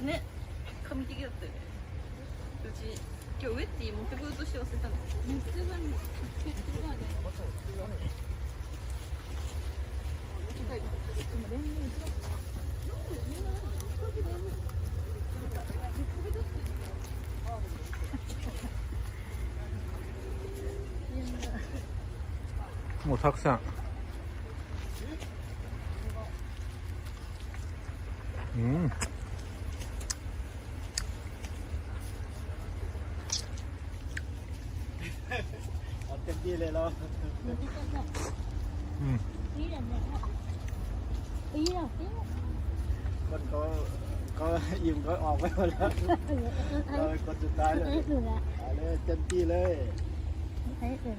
れね神的だったよね。うち今日ウェッティ持ってこようとして忘れたんですもうたくさん。うん。 ต็มที่เลยเราอืม ý là mẹ ý là tiếng คนเขาเขาอิ่มเขาออกไปหมดแล้วเราเป็นคนสุดท้ายเลย thấy rồi ạ เอาเลยเต็มที่เลย thấy rồi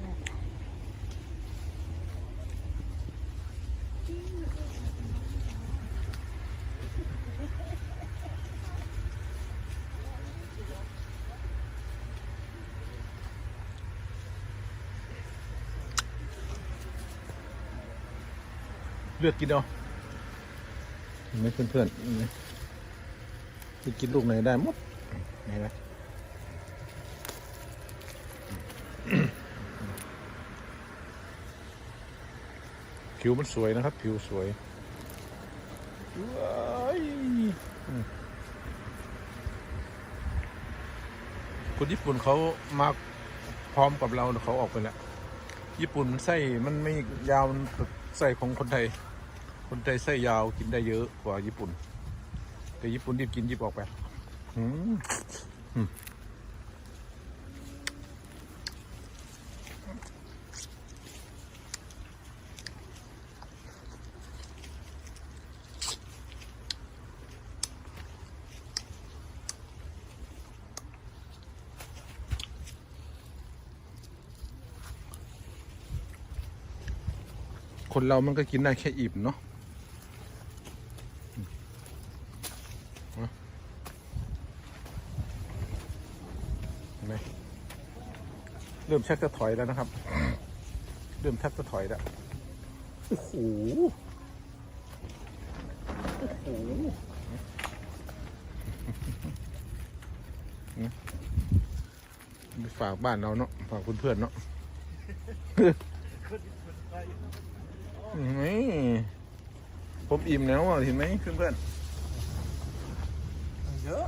เลือกกินเอาเห็นไหมเพื่อนๆเห็นไหมจะกินลูกไหนได้หมดเห็นไหมผิวมันสวยนะครับ ผิวสวยว้ายอืมคนญี่ปุ่นเขามาพร้อมกับเราเขาออกไปแล้ว ญี่ปุ่นไส้มันไม่ยาวมันไส้ของคนไทย คนไทยไส้ยาวกินได้เยอะกว่าญี่ปุ่น แต่ญี่ปุ่นรีบกินรีบออกไปอืมคนเรามันก็กินได้แค่อิ่มเนาะอืมเห็นไหม เริ่มชักจะถอยแล้วนะครับ เริ่มชักจะถอยแล้ว โอ้โห โอ้โหฝากบ้านเราเนาะ ฝากเพื่อนๆเนาะนี่ผมอิ่มแล้วอะเห็นไหมเพื่อนเยอะ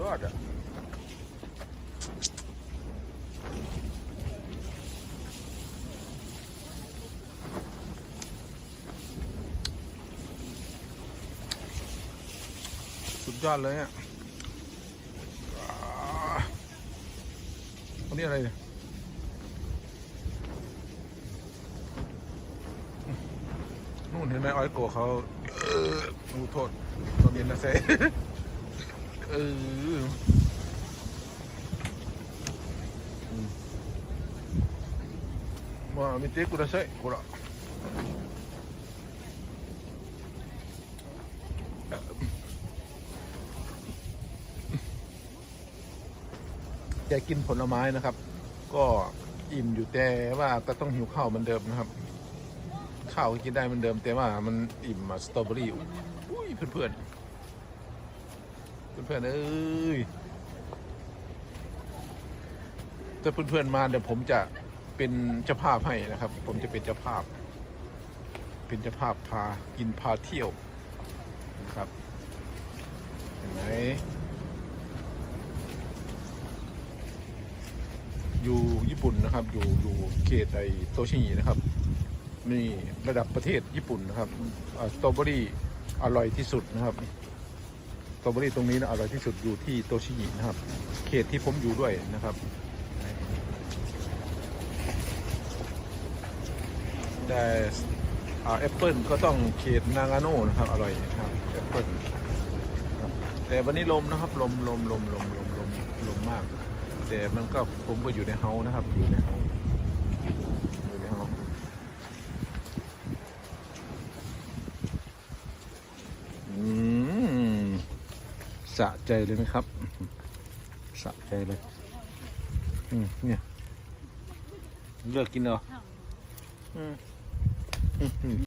ยอดอะ ยอดเลยอ่ะอ่าอันนี้อะไรเนี่ย นู่นเห็นไหมอ้อยโกะเขาเอออูโทษตอนเย็นนะเซ่ เอออืมまあ見てくださいほら แกกินผลไม้นะครับ ก็อิ่มอยู่แต่ว่าก็ต้องหิวข้าวเหมือนเดิมนะครับ ข้าวก็กินได้เหมือนเดิม แต่ว่ามันอิ่มอะสตรอเบอรี่อุ้ยเพื่อนเพื่อนๆเพื่อนๆเอ้ยถ้าเพื่อนๆมาเดี๋ยวผมจะเป็นเจ้าภาพให้นะครับ ผมจะเป็นเจ้าภาพ เป็นเจ้าภาพพากินพาเที่ยวนะครับเห็นไหมอยู่ ญี่ปุ่นนะครับ อยู่อยู่เขตไอโตชิงินะครับนี่ระดับประเทศญี่ปุ่นนะครับอ่าสตรอเบอรี่อร่อยที่สุดนะครับสตรอเบอรี่ตรงนี้นะอร่อยที่สุดอยู่ที่โตชิงินะครับ เขตที่ผมอยู่ด้วยนะครับแต่แอปเปิลก็ต้องเขตนางาโน่นะครับอร่อยนะครับแอปเปิลแต่วันนี้ลมนะครับลมลมลมลมลมลมลมมาก แต่มันก็ผมก็อยู่ในเฮานะครับอยู่ในเฮาอยู่ในเฮาส์อืมสะใจเลยไหมครับ สะใจเลย อืมเนี่ยเลือกกินเหรออืมอืม